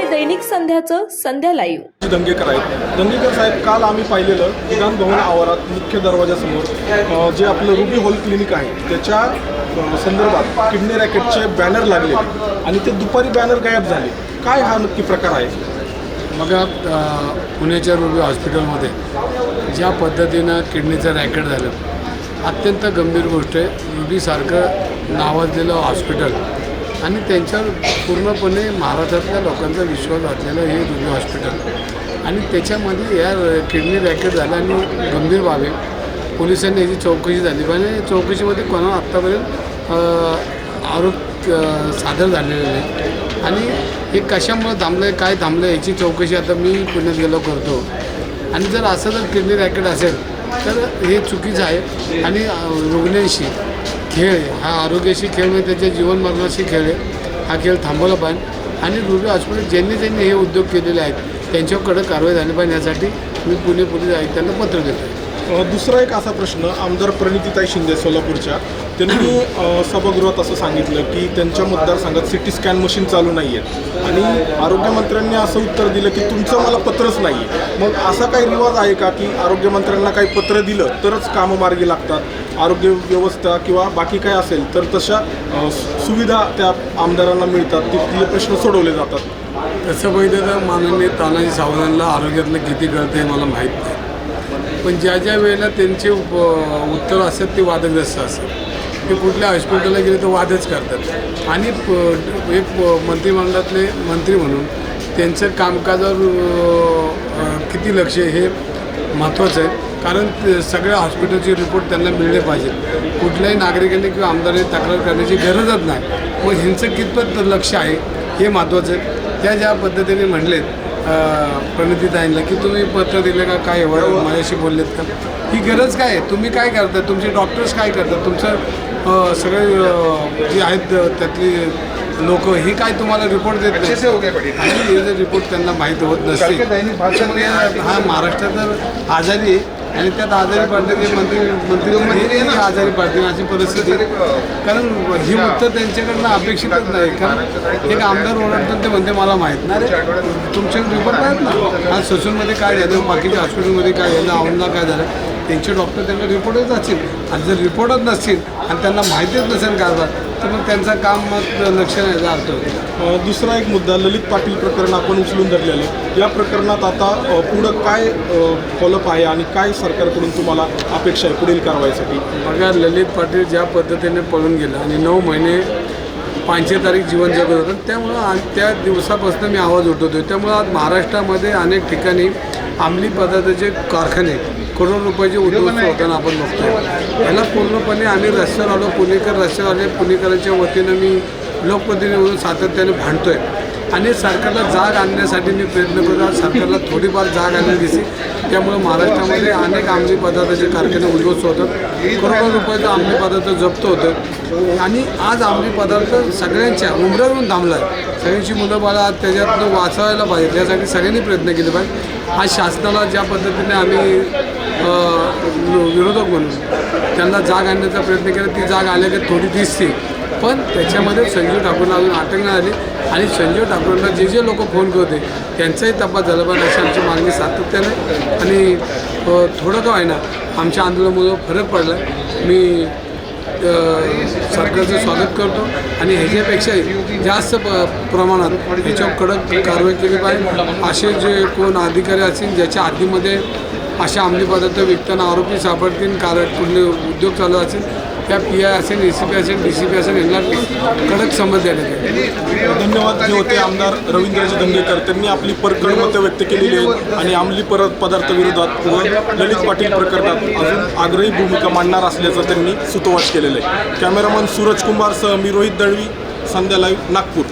आहे दैनिक संध्याचं संध्या लाईव्ह दंगेकर आहेत. दंगेकर साहेब काल आम्ही पाहिलेलं विधान भवन आवारात मुख्य दरवाजासमोर जे आपलं रुबी हॉल क्लिनिक आहे त्याच्या संदर्भात किडनी रॅकेटचे बॅनर लागले आणि ते दुपारी बॅनर गायब झाले. काय हा नक्की प्रकार आहे? मग पुण्याच्या रुबी हॉस्पिटलमध्ये ज्या पद्धतीनं किडनीचं रॅकेट झालं अत्यंत गंभीर गोष्ट आहे. रुबीसारखं नावाजलेलं हॉस्पिटल आणि त्यांच्यावर पूर्णपणे महाराष्ट्रातल्या लोकांचा विश्वास घातलेलं हे रुबी हॉस्पिटल. आणि त्याच्यामध्ये या किडनी रॅकेट झालं आणि गंभीर बाब आहे. पोलिसांनी याची चौकशी झाली. पण चौकशीमध्ये कोणाला आत्तापर्यंत आरोप सादर झालेले नाही. आणि हे कशामुळं थांबलं आहे काय थांबलं आहे याची चौकशी आता मी पुण्यात गेलो करतो. आणि जर असं जर किडनी रॅकेट असेल तर हे चुकीचं आहे. आणि रुग्णांशी खेळ हा आरोग्याशी खेळ म्हणजे त्याच्या जीवनमरणाशी खेळ आहे. हा खेळ थांबवला पाहिजे. आणि रुबी हॉस्पिटल ज्यांनी ज्यांनी हे उद्योग केलेले आहेत त्यांच्यावर कडक कारवाई झाली पाहिजे. यासाठी मी पुणे पोलीस आयुक्तांना पत्र देतो आहे दुसरा एक असा प्रश्न आमदार प्रणितीताई शिंदे सोलापूरच्या. त्यांनी सभागृहात असं सांगितलं की त्यांच्या मतदारसंघात सिटी स्कॅन मशीन चालू नाही आहेत आणि आरोग्यमंत्र्यांनी असं उत्तर दिलं की तुमचं मला पत्रच नाही आहे मग असा काही रिवाज आहे का की आरोग्यमंत्र्यांना काही पत्र दिलं तरच कामं मार्गी लागतात? आरोग्य व्यवस्था किंवा बाकी काय असेल तर तशा सुविधा त्या आमदारांना मिळतात. तिथले प्रश्न सोडवले जातात. तसं पाहिजे तर माननीय तानाजी सावंतांना आरोग्यातलं किती कळतं हे मला माहीत नाही. पण ज्या ज्या वेळेला त्यांचे उप उत्तर असतात ते वादग्रस्त असतात. ते कुठल्या हॉस्पिटलला गेले तर वादच करतात. आणि प- एक मंत्रिमंडळातले मंत्री म्हणून त्यांचं कामकाजावर किती लक्ष आहे हे महत्त्वाचं आहे. कारण सगळ्या हॉस्पिटलचे रिपोर्ट त्यांना मिळले पाहिजेत कुठल्याही नागरिकांनी किंवा आमदारांनी तक्रार करण्याची गरजच नाही. मग ह्यांचं कितपत लक्ष आहे हे महत्त्वाचं आहे. त्या ज्या पद्धतीने म्हणलेत प्रणितीताईंना की तुम्ही पत्र दिले का काय वर माझ्याशी बोललेत का? ही गरज काय आहे? तुम्ही काय करता? तुमचे डॉक्टर्स काय करतात? तुमचं सगळे जे आहेत त्यातली लोक ही काय तुम्हाला रिपोर्ट देत नाही? आणि हे रिपोर्ट त्यांना माहीत होत नसते हा महाराष्ट्रात आजारी आणि त्यात आजारी पडले मंत्री मंत्री हे आजारी पडतील अशी परिस्थिती. कारण ही उत्तर त्यांच्याकडनं अपेक्षितच नाही. कारण एक आमदार ओरडतात ते म्हणते मला माहीत नाही तुमच्याकडे रिपोर्ट नाहीत ना. आज ससूनमध्ये काय झालं बाकीच्या हॉस्पिटलमध्ये काय झालं औंधला काय झालं त्यांचे डॉक्टर त्यांना रिपोर्टच असतील. आणि जर रिपोर्टच नसतील आणि त्यांना माहितीच नसेल कारभार तर मग त्यांचं काम मग लक्ष नाही दुसरा एक मुद्दा ललित पाटील प्रकरण आपण उचलून धरलेलं. या प्रकरणात आता पुढं काय फॉलोअप आहे आणि काय सरकारकडून तुम्हाला अपेक्षा आहे पुढील कारवाईसाठी? बघा ललित पाटील ज्या पद्धतीने पळून गेला आणि नऊ महिने पाचशे तारीख जीवन जगत होतं त्यामुळं त्या दिवसापासून मी आवाज उठवतो त्यामुळं आज महाराष्ट्रामध्ये अनेक ठिकाणी अंमली पदार्थाचे कारखाने करोड रुपयाचे उद्ध्वस्त होताना आपण बघतो याला पूर्णपणे आम्ही रस्त्यावर आलो पुणेकर रस्त्यावर आले पुणेकरांच्या वतीनं मी लोकप्रतिनिधी म्हणून सातत्याने भांडतोय. आणि सरकारला जाग आणण्यासाठी मी प्रयत्न करतो आज सरकारला थोडीफार जाग आणली दिसली. त्यामुळे महाराष्ट्रामध्ये अनेक अंमली पदार्थाचे कारखाने उद्ध्वस्त होतात. करोडो रुपयाचं अंमली पदार्थ जप्त होतं. आणि आज अंमली पदार्थ सगळ्यांच्या उमऱ्यावरून थांबला आहे सगळ्यांची मुलं बाळा आज त्याच्यातनं वाचवायला पाहिजे त्यासाठी सगळ्यांनी प्रयत्न केले पाहिजे आज शासनाला ज्या पद्धतीने आम्ही विरोधक म्हणून. त्यांना जाग आणण्याचा प्रयत्न केला. ती जाग आल्या की थोडी दिसते. पण त्याच्यामध्ये संजीव ठाकूरला अजून अटक नाही आली. आणि संजीव ठाकूरला जे जे लोक फोन करते त्यांचाही तपास झाला पाहिजे अशी आमची मागणी सातत्याने आणि थोडं का ना आमच्या आंदोलनामुळं फरक पडला. मी सरकारचं स्वागत करतो. आणि ह्याच्यापेक्षाही जास्त प प्रमाणात ह्याच्यावर कडक कारवाई केली पाहिजे. असे जे कोण अधिकारी असतील ज्याच्या आधीमध्ये अशा अंमली पदार्थ विकताना आरोपी सापडतील कारण कुठले उद्योग चालू असेल. त्या पी आय असेल ए सी पी असेल डी सी पी असेल यांना कडक समज द्यायला धन्यवाद जे होते आमदार रवींद्रजी दंगेकर त्यांनी आपली परखड मतं व्यक्त केलेली आहेत आणि अंमली परत पदार्थ विरोधात व ललित पाटील प्रकरणात अजून आग्रही भूमिका मांडणार असल्याचं त्यांनी सुतोवाच केलेलं आहे. कॅमेरामन सूरज कुमारसह मी रोहित दळवी संध्या लाईव्ह नागपूर.